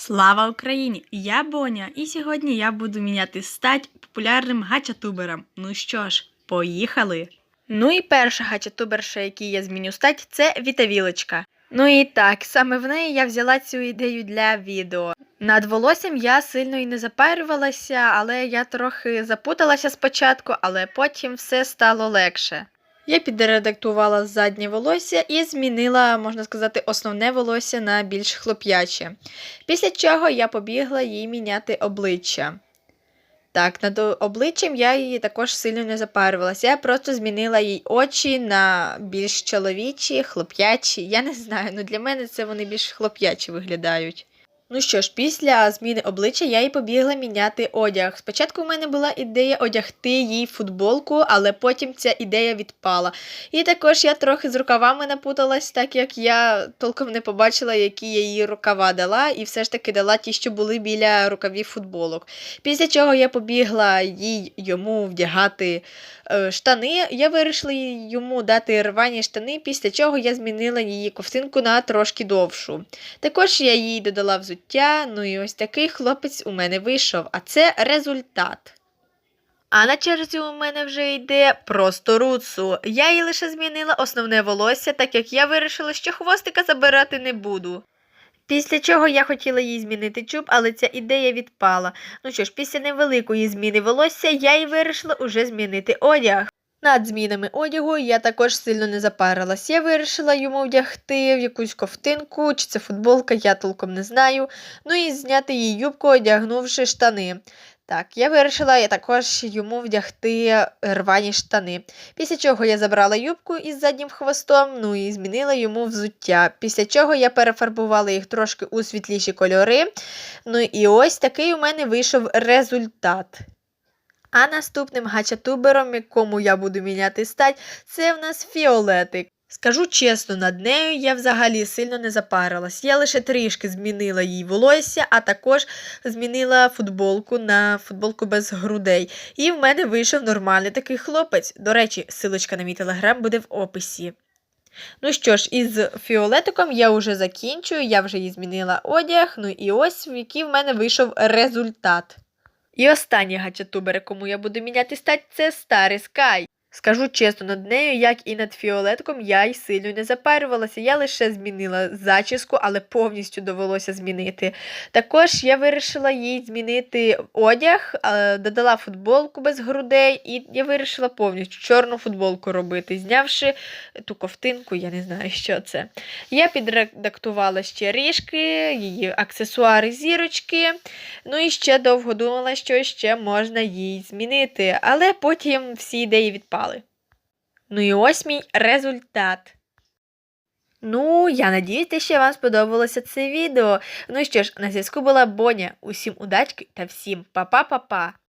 Слава Україні! Я Боня, і сьогодні я буду міняти стать популярним гачатуберам. Ну що ж, поїхали! Ну і перша гачатуберша, який я зміню стать, це Вітавілочка. Ну і так, саме в неї я взяла цю ідею для відео. Над волоссям я сильно і не запарювалася, але я трохи запуталася спочатку, але потім все стало легше. Я підредактувала заднє волосся і змінила, можна сказати, основне волосся на більш хлоп'яче. Після чого я побігла їй міняти обличчя. Так, над обличчям я її також сильно не запарювалася. Я просто змінила їй очі на більш чоловічі, хлоп'ячі. Я не знаю, ну для мене це вони більш хлоп'ячі виглядають. Ну що ж, після зміни обличчя я і побігла міняти одяг. Спочатку в мене була ідея одягти їй футболку, але потім ця ідея відпала. І також я трохи з рукавами напуталась, так як я толком не побачила, які я їй рукава дала, і все ж таки дала ті, що були біля рукавів футболок. Після чого я побігла їй йому вдягати е, штани. Я вирішила йому дати рвані штани, після чого я змінила її ковтинку на трошки довшу. Також я їй додала взуття, ну і ось такий хлопець у мене вийшов, а це результат. А на черзі у мене вже йде просто руцу. Я їй лише змінила основне волосся, так як я вирішила, що хвостика забирати не буду. Після чого я хотіла їй змінити чуб, але ця ідея відпала. Ну що ж, після невеликої зміни волосся я й вирішила уже змінити одяг. Над змінами одягу я також сильно не запарилась. Я вирішила йому вдягти в якусь ковтинку, чи це футболка, я толком не знаю. Ну і зняти їй юбку, одягнувши штани. Так, я вирішила я також йому вдягти рвані штани. Після чого я забрала юбку із заднім хвостом, ну і змінила йому взуття. Після чого я перефарбувала їх трошки у світліші кольори. Ну і ось такий у мене вийшов результат. А наступним гачатубером, якому я буду міняти стать, це в нас фіолетик. Скажу чесно, над нею я взагалі сильно не запарилась. Я лише трішки змінила їй волосся, а також змінила футболку на футболку без грудей. І в мене вийшов нормальний такий хлопець. До речі, силочка на мій телеграм буде в описі. Ну що ж, із фіолетиком я вже закінчую, я вже їй змінила одяг, ну і ось в який в мене вийшов результат. І останній гачатубер, кому я буду міняти стать, це старий Скай. Скажу чесно, над нею, як і над фіолетком, я й сильно не запарювалася. Я лише змінила зачіску, але повністю довелося змінити. Також я вирішила їй змінити одяг, е, додала футболку без грудей, і я вирішила повністю чорну футболку робити, знявши ту ковтинку, я не знаю, що це. Я підредактувала ще ріжки, її аксесуари, зірочки. Ну і ще довго думала, що ще можна їй змінити, але потім всі ідеї відпали. Ну і ось мій результат. Ну, я надіюся, що вам сподобалося це відео. Ну що ж, на зв'язку була Боня. Усім удачки та всім па-па-па-па!